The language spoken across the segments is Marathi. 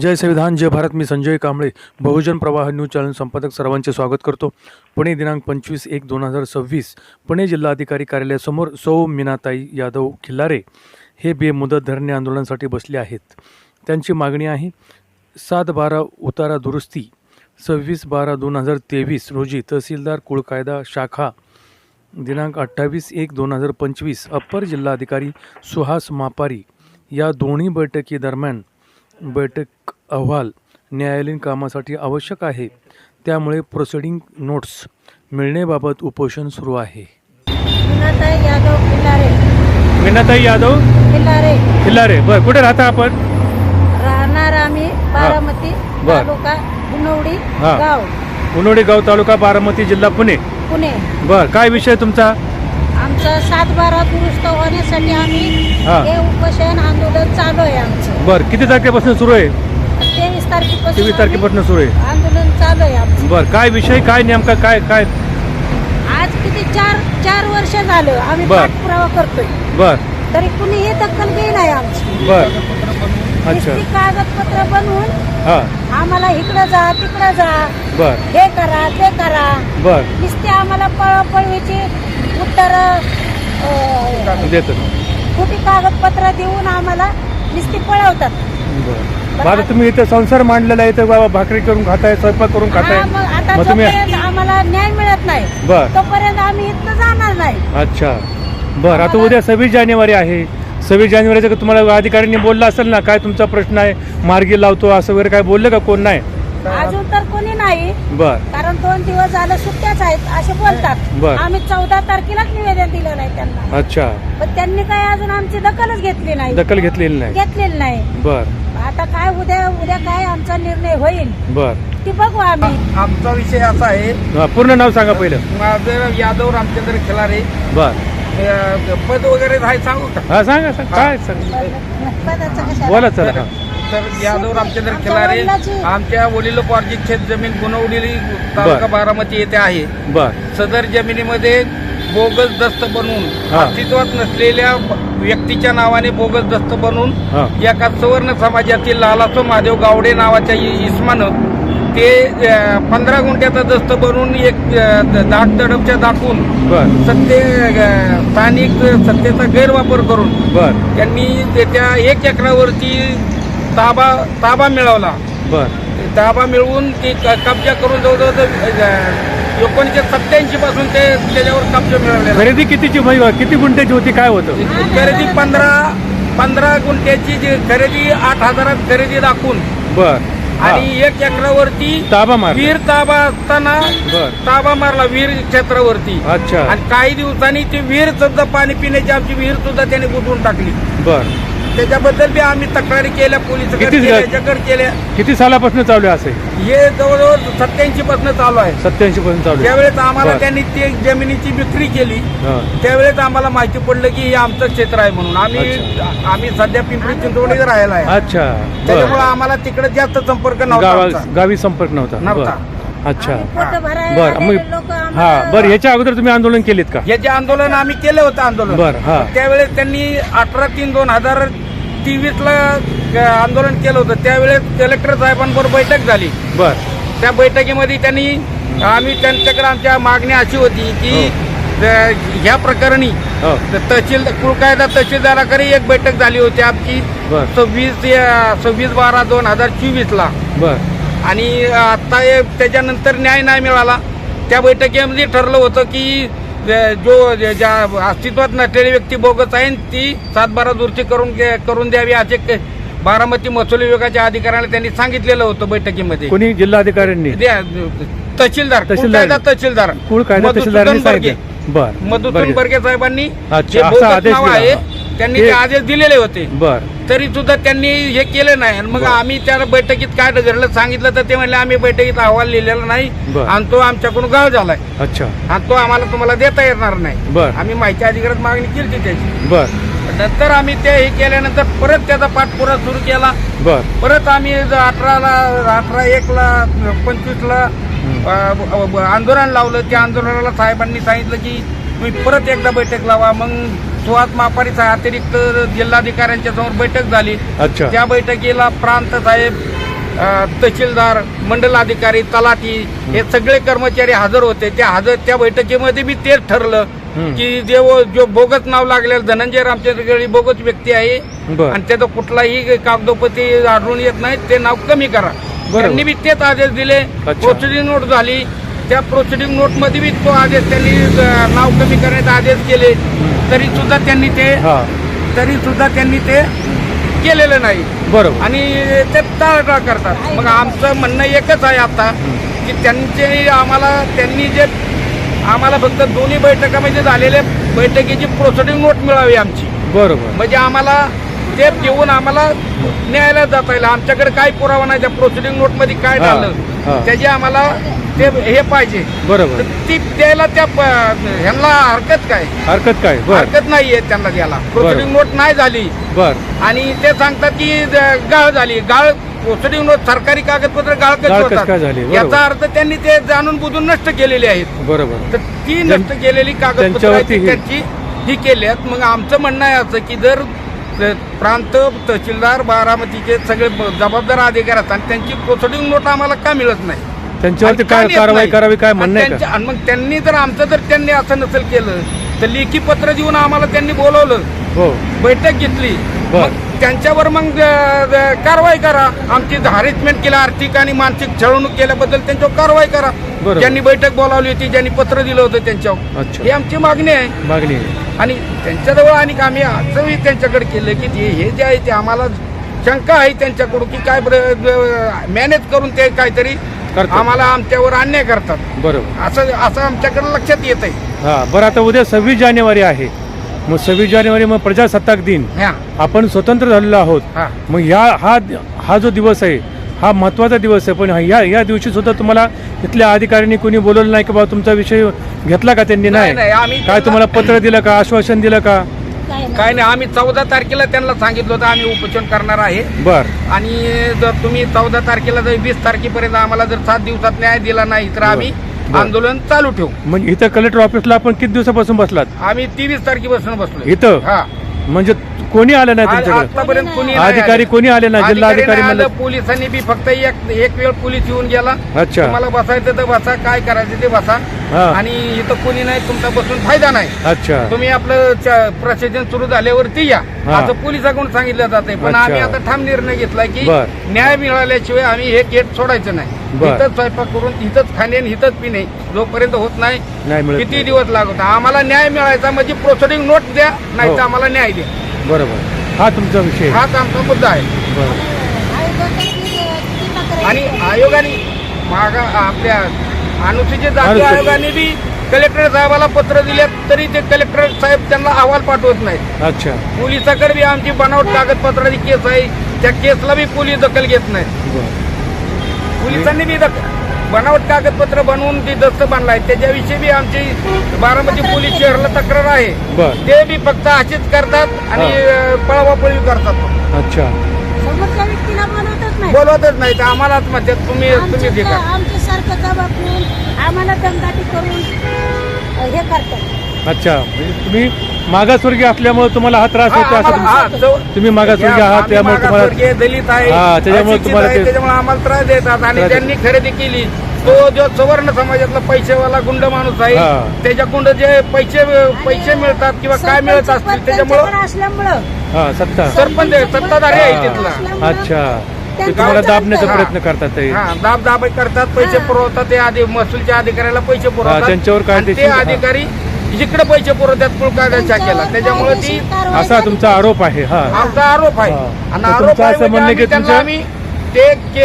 जय संविधान जय भारत मी संजय कांबळे. बहुजन प्रवाह न्यूज चॅनल संपादक सर्वांचे स्वागत करतो. पुणे दिनांक पंचवीस एक दोन हजार सव्वीस. पुणे जिल्हाधिकारी कार्यालयासमोर सौ मीनाताई यादव खिल्लारे हे बेमुदत धरणे आंदोलनासाठी बसले आहेत. त्यांची मागणी आहे सात बारा उतारा दुरुस्ती सव्वीस बारा दोन हजार तेवीस रोजी तहसीलदार कुळकायदा शाखा दिनांक अठ्ठावीस एक दोन हजार पंचवीस अप्पर जिल्हाधिकारी सुहास मापारी या दोन्ही बैठकीदरम्यान बैठक अहवाल न्यायालयीन कामासाठी आवश्यक आहे. त्यामुळे प्रोसिडिंग नोट्स मिळण्याबाबत उपोषण सुरू आहे. मीनाताई यादव किल्लारे मीनाताई यादव? किल्लारे खिल्लारे बर कुठे राहता आपण? राहणार आम्ही बारामती बर. तालुका हा. गाव. उनोडी गाव तालुका बारामती जिल्हा पुणे. पुणे. बर काय विषय तुमचा? आमचं सात बारा दुरुस्त होण्यासाठी आम्ही हा. हे उपोषण आंदोलन चालू आहे आमचं. बर किती तारखेपासून सुरू आहे? तेवीस तारखेपासून तेवीस तारखेपासून सुरू आहे. आम्ही आंदोलन चालू आहे आमचं. बर काय विषय काय नेमका काय काय? आज किती चार चार वर्ष झालं आम्ही बर. पाठपुरावा करतोय. बर. तरी कुणीही दखल घेई नाही आमची. बर. अच्छा. नुसती कागदपत्र बनवून हां. आम्हाला इकडं जा तिकडं जा. बर. हे करा ते करा. बर. नुसते आम्हाला पळपळवीची उत्तर देतो. खोटी कागदपत्र देऊन आम्हाला नुसती पळवतात. बर. आता तुम्ही इथं संसार मांडलेला आहे इथं बाबा भाकरी करून खाताय स्वयंपाक करून खाताय. हा, मग आता मग तुम्ही जोपर्यंत आम्हाला न्याय मिळत नाही बर. तोपर्यंत आम्ही इथं जाणार नाही. अच्छा. बर आता उद्या सव्वीस जानेवारी आहे. सव्वीस जानेवारीचं का तुम्हाला अधिकाऱ्यांनी बोललं असेल ना काय तुमचा प्रश्न आहे मार्गी लावतो असं वगैरे काय बोललं का कोण? नाही. अजून तर कोणी नाही. बर. कारण दोन दिवस झालं सुट्ट्याच आहेत असे बोलतात. बर. आम्ही चौदा तारखेलाच निवेदन दिलं नाही त्यांना. अच्छा. पण त्यांनी काय अजून आमची दखलच घेतली नाही. दखल घेतलेली नाही. घेतलेली नाही. बर. आता काय उद्या उद्या काय आमचा निर्णय होईल बर. ती बघू आम्ही. आमचा विषय असा आहे. हा, पूर्ण नाव सांगा पहिलं. माझं यादव रामचंद्र खिलारे. बर. अ, पद वगैरे आहे सांगू का? हा सांगा सांगा. काय सांगा? बोला चला हा. तर यादव रामचंद्र आमच्या खिलारे आमच्या वडिलोपार्जित शेत जमीन गुणवलेली तालुका बारामती येथे आहे. सदर जमिनीमध्ये बोगस दस्त बनवून हा. अस्तित्वात नसलेल्या व्यक्तीच्या नावाने बोगस दस्त बनवून एका सवर्ण समाजातील लालासो महादेव गावडे नावाच्या इसमानं ते पंधरा गुंठ्याचा दस्त बनवून एक दाट तडपच्या दाखवून सत्ते स्थानिक सत्तेचा गैरवापर करून बर. त्यांनी त्याच्या एक एकरावरती ताबा ताबा मिळवला. बर. ताबा मिळवून ती क- कब्जा करून जवळजवळ एकोणीसशे सत्याऐंशी पासून ते त्याच्यावर कब्जा मिळवलेला. खरेदी कितीची म्हणजे किती गुंठ्याची होती काय होतं? खरेदी पंधरा पंधरा गुंठ्याची जी खरेदी आठ हजारात खरेदी दाखवून. बर. आणि एक एकरावरती ताबा मार वीर ताबा असताना ताबा मारला वीर क्षेत्रावरती अच्छा. आणि काही दिवसांनी ती विहीर सुद्धा पाणी पिण्याची आमची विहीर सुद्धा त्याने बुजवून टाकली. बर. त्याच्याबद्दल बी आम्ही तक्रारी केल्या पोलिसांकडे किती केल्या किती सालापासून चालू आहे असे? हे जवळजवळ सत्याऐंशी पासून चालू आहे. सत्याऐंशी पासून चालू आहे. ज्यावेळेस आम्हाला बर. त्यांनी ते जमिनीची विक्री केली हा. त्यावेळेस आम्हाला माहिती पडलं की हे आमचं क्षेत्र आहे म्हणून. आम्ही आम्ही सध्या पिंपरी चिंचवडीत राहायला आहे. अच्छा. त्याच्यामुळे बर. आम्हाला तिकडे जास्त संपर्क नव्हता गावा आमचा. गावी संपर्क नव्हता. नव्हता. बर. अच्छा. बर मग लोकं हा बर ह्याच्या अगोदर तुम्ही आंदोलन केलेत का? हे जे आंदोलन आम्ही केलं होतं आंदोलन. बर हा. त्यावेळेस त्यांनी अठरा तीन दोन हजार तेवीस ला अ, आंदोलन केलं होतं. त्यावेळेस कलेक्टर साहेबांबरोबर बैठक झाली. बर. त्या बैठकीमध्ये त्यांनी आम्ही त्यांच्याकडे आमच्या मागणी अशी होती की अ, ह्या प्रकरणी हो. तहसील कुळकायदा तहसीलदाराकडे एक बैठक झाली होती आमची. बर. सव्वीस अ, सव्वीस बारा दोन हजार चोवीस ला बर. आणि आता हे त्याच्यानंतर न्याय नाही मिळाला. त्या बैठकीमध्ये ठरलं होतं की जो ज्या अस्तित्वात नसलेली व्यक्ती बोगस आहे ती सात बारा दुरुस्ती करून करून द्यावी असे बारामती महसूल विभागाच्या अधिकाऱ्याला त्यांनी सांगितलेलं होतं बैठकीमध्ये. कोणी जिल्हाधिकाऱ्यांनी? तहसीलदार. तहसीलदार. तहसीलदार? मधुसूदन बर्गे. साहेबांनी जे बोगस नाव. आहे त्यांनी ते- आदेश दिलेले होते. बर. तरी सुद्धा त्यांनी हे केलं नाही. आणि मग. आम्ही त्या बैठकीत काय घडलं सांगितलं तर ते म्हणले आम्ही बैठकीत अहवाल लिहिलेला नाही बरं. आणि तो आमच्याकडून गाव झालाय. अच्छा. आणि तो आम्हाला तुम्हाला देता येणार नाही. बर. आम्ही माहिती अधिकारात मागणी केली होती त्याची. बर. नंतर आम्ही ते हे केल्यानंतर परत त्याचा पाठपुरा सुरू केला. बर. परत आम्ही ज- अठराला अठरा एकला पंचवीसला अ, ब- आंदोलन लावलं. त्या आंदोलनाला साहेबांनी सांगितलं की तुम्ही परत एकदा बैठक लावा. मग सुहास मापारी साहेब अतिरिक्त जिल्हाधिकाऱ्यांच्या समोर बैठक झाली. अच्छा. त्या बैठकीला प्रांत साहेब तहसीलदार मंडल अधिकारी तलाठी हे सगळे कर्मचारी हजर होते. त्या हजर त्या बैठकीमध्ये बी तेच ठरलं. की देव जो बोगस नाव लागलेलं धनंजय रामचंद्र बोगस व्यक्ती आहे. आणि त्याचं कुठलाही कागदोपत्री आढळून येत नाही. ते नाव कमी करा. त्यांनी बी तेच आदेश दिले. प्रोसिडिंग नोट झाली. त्या प्रोसिडिंग नोटमध्ये बी तो आदेश त्यांनी नाव कमी करण्याचे आदेश केले. तरी सुद्धा त्यांनी ते हा. तरी सुद्धा त्यांनी ते केलेलं नाही. बरोबर. आणि ते टाळटाळ करतात. मग आमचं म्हणणं एकच आहे आता की त्यांचे आम्हाला त्यांनी जे आम्हाला फक्त दोन्ही बैठकामध्ये झालेल्या बैठकीची प्रोसिडिंग नोट मिळावी आमची. बरोबर. म्हणजे आम्हाला ते देऊन आम्हाला न्यायालयात जाता येईल. आमच्याकडे काय पुरावा नाही त्या प्रोसिडिंग नोटमध्ये काय हा, झालं. त्याची आम्हाला ते हे पाहिजे. बरोबर. ती द्यायला त्या ह्यांना हरकत काय? हरकत काय? हरकत नाहीये त्यांना द्यायला. प्रोसिडिंग नोट नाही झाली. बर. आणि ते सांगतात की गाळ झाली. गाळ प्रोसिडिंग नोट सरकारी कागदपत्र गाळ झाली? याचा अर्थ त्यांनी ते जाणून बुजून नष्ट केलेले आहेत. बरोबर. तर ती नष्ट केलेली कागदपत्र त्यांची ही केली आहेत. मग आमचं म्हणणं आहे असं की जर त- प्रांत तहसीलदार बारामतीचे सगळे जबाबदार अधिकारी असतात आणि त्यांची प्रोसिडिंग नोट आम्हाला का मिळत नाही? त्यांच्यावरती काय कारवाई? करावी काय म्हणणं आणि मग त्यांनी जर आमचं जर त्यांनी असं नसेल केलं तर लेखी पत्र देऊन आम्हाला त्यांनी बोलवलं हो. बैठक घेतली. त्यांच्यावर मग कारवाई करा. आमची हॅरेसमेंट केलं आर्थिक आणि मानसिक छळवणूक केल्याबद्दल त्यांच्यावर कारवाई करा. ज्यांनी बैठक बोलावली होती ज्यांनी पत्र दिलं होतं त्यांच्यावर. ही आमची मागणी आहे. मागणी. आणि त्यांच्याजवळ आणि आम्ही असंही त्यांच्याकडे केलं की ते हे जे आहे ते आम्हाला शंका आहे त्यांच्याकडून की काय मॅनेज करून ते काहीतरी करतात. आम्हाला आमच्यावर अन्याय करतात. बरोबर. असं असं आमच्याकडे लक्षात येत आहे. हा बरं आता उद्या सव्वीस जानेवारी आहे. मग सव्वीस जानेवारी मग प्रजासत्ताक दिन. हा. आपण स्वतंत्र झालेलो आहोत. मग ह्या हा हा जो दिवस आहे हा महत्त्वाचा दिवस आहे. पण या दिवशी सुद्धा तुम्हाला इथल्या अधिकाऱ्यांनी कोणी बोलवलं नाही की बाबा तुमचा विषय घेतला का त्यांनी? नाही, नाही. नाही, आम्ही काय तुम्हाला पत्र दिलं का? आश्वासन दिलं का? काय नाही. आम्ही चौदा तारखेला त्यांना सांगितलं होतं आम्ही उपोषण करणार आहे. बर. आणि जर तुम्ही चौदा तारखेला जर वीस तारखेपर्यंत आम्हाला जर सात दिवसात न्याय दिला नाही तर आम्ही. आंदोलन चालू ठेवू. म्हणजे इथं कलेक्टर ऑफिसला आपण किती दिवसापासून बसलात? आम्ही तेवीस तारखेपासून बसलो इथं? हा. म्हणजे कोणी आलं नाही आज- तुमच्याकडे आतापर्यंत कोणी नाही अधिकारी. कोणी आले नाही जिल्हा अधिकारी अधिकारी नाही आलं, म्हणलं पोलिसांनी बी फक्त एक एक वेळ पोलीस येऊन गेला अच्छा तुम्हाला बसायचं तर बसा काय करायचं ते बसा हा. आणि इथं कोणी नाही तुमचा बसून फायदा नाही अच्छा तुम्ही आपलं च- प्रशासन सुरू झाल्यावरती या हा. असं पोलिसाकडून सांगितलं जाते पण अच्छा. आम्ही आता ठाम निर्णय घेतलाय की बर. न्याय मिळाल्याशिवाय आम्ही हे गेट सोडायचं नाही बर. इथंच स्वयंपाक करून इथंच खाणे आणि इथंच पिणे जोपर्यंत होत नाही नाही मिळत किती नाही. दिवस लागत आम्हाला न्याय मिळायचा म्हणजे प्रोसिडिंग नोट द्या नाही तर हो. आम्हाला न्याय द्या बरोबर. हा तुमचा विषय. हाच आमचा मुद्दा आहे. बरोबर. आणि? आयोगाने मागा आपल्या अनुसूचित जाती अनुसूचित. आयोगाने बी कलेक्टर साहेबाला पत्र दिल्यात तरी ते कलेक्टर साहेब त्यांना अहवाल पाठवत नाहीत. अच्छा. पोलिसाकडे बी आमची बनावट कागदपत्राची केस आहे. त्या केसला बी पोलीस दखल घेत नाही बर. पोलिसांनी बी दखल बनावट कागदपत्र बनवून ती दस्त बांधलाय त्याच्याविषयी बी आमची बारामती पोलीस शहराला तक्रार आहे. बर. ते बी फक्त अशीच करतात आणि पळवापळी करतात. अच्छा. समोरच्या व्यक्तीला बोलवतच नाही. बोलवतच नाही तर आम्हालाच म्हणतात तुम्ही तुम्ही आमच्या सारखं जबाबून आम्हाला दमदाटी करून अ, हे करतात. अच्छा म्हणजे तुम्ही मागासवर्गीय असल्यामुळे तुम्हाला हा त्रास होतो असं तुम- तुम्ही तुम्ही मागासवर्गीय आहात त्यामुळे तुम्हाला दलित आहे हा, त्याच्यामुळे अशिक्षित तुम्हाला आहे, ते- त्याच्यामुळे आम्हाला त्रास देतात आणि त्रास त्यांनी खरेदी केली तो जो सवर्ण समाजातला पैसेवाला गुंड माणूस आहे हा. त्याच्याकडून जे पैसे पैसे मिळतात किंवा काय मिळत असतील त्याच्यामुळं असल्यामुळं हा सत्ता सरपंच आहे, सत्ताधारी आहे. तिथला अच्छा ते तुम्हाला. दाबण्याचा. प्रयत्न करतात ते हा दाब दाब करतात पैसे. पुरवतात ते आधी महसूलच्या अधिकाऱ्याला पैसे पुरवतात त्यांच्यावर काय आणि ते हा. अधिकारी जिकडे पैसे पुरवतात कुळकायदा केला त्याच्यामुळे ती असा तुमचा आरोप आहे हा. आमचा आरोप आहे. आणि आरोप असं म्हणजे म्हणणं की त्यांना तुमच्या- आम्ही ते के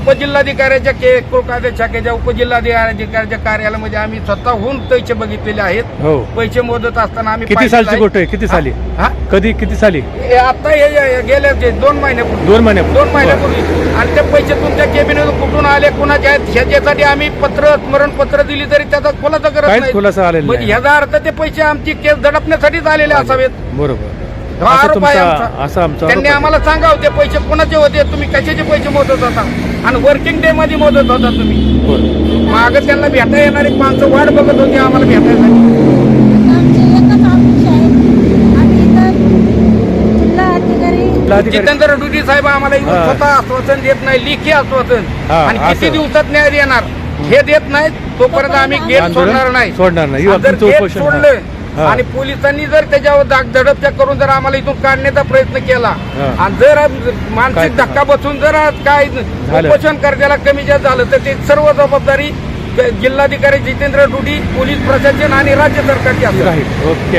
उपजिल्हाधिकाऱ्याच्या के कुळकायदा शाखेच्या उपजिल्हाधिकाऱ्याच्या कार्यालयामध्ये आम्ही स्वतःहून पैसे बघितलेले आहेत. हो. पैसे मोजत असताना आम्ही किती सालची. गोष्ट आहे? किती साली? हा? कधी किती साली? आता हे गेल्या दोन महिन्यापूर्वी. दोन महिने दोन महिन्यापूर्वी. आणि ते पैसे तुमच्या केबिनेतून कुठून आले कुणाचे आहेत ह्याच्यासाठी आम्ही पत्र स्मरणपत्र दिली तरी त्याचा खुलासा करत नाही. खुलासा आलेला नाही. ह्याचा अर्थ ते पैसे आमची केस दडपण्यासाठीच आलेले असावेत. बरोबर. असं तुमचा. असा आमचा त्यांनी. आम्हाला सांगावं ते पैसे कोणाचे होते तुम्ही कशाचे पैसे मोजत होता आणि वर्किंग डे मध्ये मोजत होता तुम्ही. माग त्यांना भेटा येणारी माणसं वाट बघत होती आम्हाला भेटायसाठी जितेंद्र डुडी साहेब आम्हाला. स्वतः आश्वासन देत नाही लेखी आश्वासन हा, आणि किती. दिवसात न्याय देणार हे देत नाहीत तोपर्यंत आम्ही गेट सोडणार नाही सोडणार नाही. सोडलं. आणि पोलिसांनी जर त्याच्यावर दाग दडपच्या करून जर आम्हाला इथून काढण्याचा प्रयत्न केला. आणि जर मानसिक धक्का बसून जर काय. उपोषण कर्त्याला कमी जास्त झालं तर ते सर्व जबाबदारी जिल्हाधिकारी जितेंद्र डुडी पोलीस प्रशासन आणि राज्य सरकारची राहील